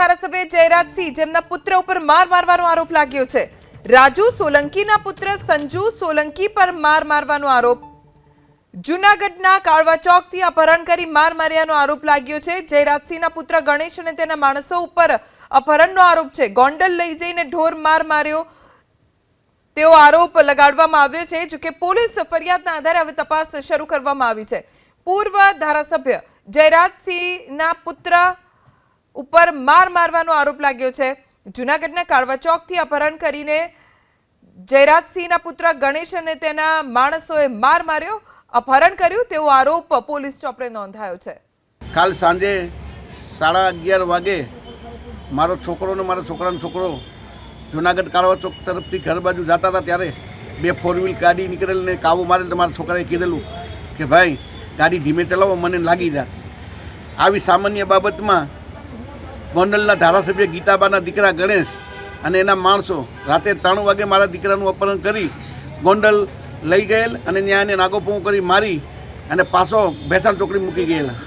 ધારાસભ્ય જયરાજસિંહ જેમના પુત્ર ઉપર માર મારવાનો આરોપ લાગ્યો છે. રાજુ સોલંકીના પુત્ર સંજુ સોલંકી પર માર મારવાનો આરોપ. જૂનાગઢના કાળવા ચોકથી અપહરણ કરી માર માર્યાનો આરોપ લાગ્યો છે. જયરાજસિંહના પુત્ર ગણેશ અને તેના માણસો ઉપર અપહરણનો આરોપ છે. ગોંડલ લઈ જઈને ઢોર માર માર્યો. તેવો આરોપ લગાડવામાં આવ્યો છે જોકે પોલીસ ફરિયાદના આધારે હવે તપાસ શરૂ કરવામાં આવી છે. પૂર્વ ધારાસભ્ય જયરાજસિંહના પુત્ર ઉપર માર મારવાનો આરોપ લાગ્યો છે. જૂનાગઢના કાળવા ચોકથી અપહરણ કરીને જયરાજસિંહના પુત્ર ગણેશ અને તેના માણસોએ માર માર્યો. અપહરણ કર્યું તેવો આરોપ પોલીસ ચોપડે નોંધાયો છે. કાલ સાંજે સાડા અગિયાર વાગે મારો છોકરો ને મારા છોકરાનો છોકરો જુનાગઢ કાળવા ચોક તરફથી ઘર બાજુ જતા હતા ત્યારે બે ફોર વ્હીલ ગાડી નીકળેલ ને કાબુ મારેલ મારા છોકરાએ કીધેલું કે ભાઈ ગાડી ધીમે ચલાવો, મને લાગી જા. આવી સામાન્ય બાબતમાં ગોંડલના ધારાસભ્ય ગીતાબાના દીકરા ગણેશ અને એના માણસો રાતે ત્રણ વાગે મારા દીકરાનું અપહરણ કરી ગોંડલ લઈ ગયેલ અને ત્યાં એને નાગોપો કરી મારી અને પાછો ભેસાણ ચોકડી મૂકી ગયેલા.